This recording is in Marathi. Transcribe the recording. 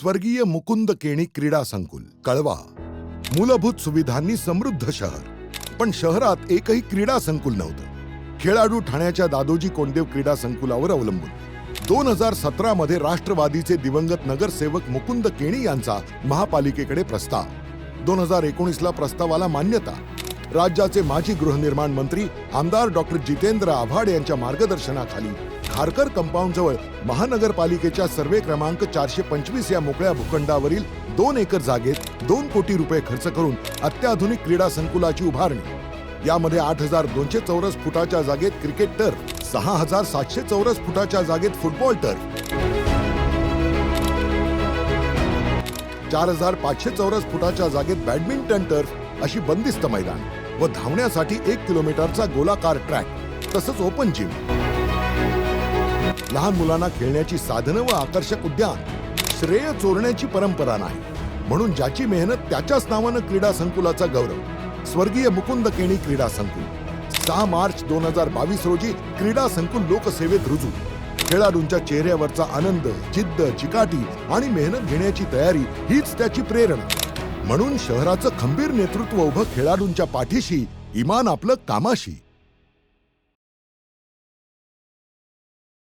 स्वर्गीय मुकुंद केणी क्रीडा संकुल कळवा. मूलभूत सुविधांनी समृद्ध शहर. पण शहरात एकही क्रीडा संकुल नव्हतं. खेळाडू ठाण्याच्या दादोजी कोंडदेव क्रीडा संकुलावर अवलंबून. दोन हजार सतरा मध्ये राष्ट्रवादीचे दिवंगत नगरसेवक मुकुंद केणी यांचा महापालिकेकडे प्रस्ताव. दोन हजार एकोणीसला प्रस्तावाला मान्यता. राज्याचे माजी गृहनिर्माण मंत्री आमदार डॉक्टर जितेंद्र आव्हाड यांच्या मार्गदर्शनाखाली खारकर कंपाऊंड जवळ महानगरपालिकेच्या सर्वे क्रमांक चारशे पंचवीस या मोकळ्या भूखंडावरील दोन एकर जागेत दोन कोटी रुपये खर्च करून अत्याधुनिक क्रीडा संकुलाची उभारणी. यामध्ये आठ हजार दोनशे चौरस फुटाच्या जागेत क्रिकेट टर्फ सहा हजार सातशे चौरस फुटाच्या जागेत फुटबॉल टर्फ. चार हजार पाचशे चौरस फुटाच्या जागेत बॅडमिंटन टर्फ अशी बंदिस्त मैदान व धावण्यासाठी एक किलोमीटरचा गोलाकार ट्रॅक तसंच ओपन जिम. लहान मुलांना खेळण्याची साधनं व आकर्षक उद्यान श्रेय चोरण्याची परंपरा नाही. म्हणून ज्याची मेहनत त्याच्याच नावानं क्रीडा संकुलाचा गौरव. स्वर्गीय मुकुंद केणी क्रीडा संकुल. सहा मार्च दोन हजार बावीस रोजी क्रीडा संकुल लोकसेवेत रुजू. खेळाडूंच्या चेहऱ्यावरचा आनंद जिद्द चिकाटी आणि मेहनत घेण्याची तयारी हीच त्याची प्रेरणा. म्हणून शहराचं खंबीर नेतृत्व उभं खेळाडूंच्या पाठीशी इमान आपलं कामाशी.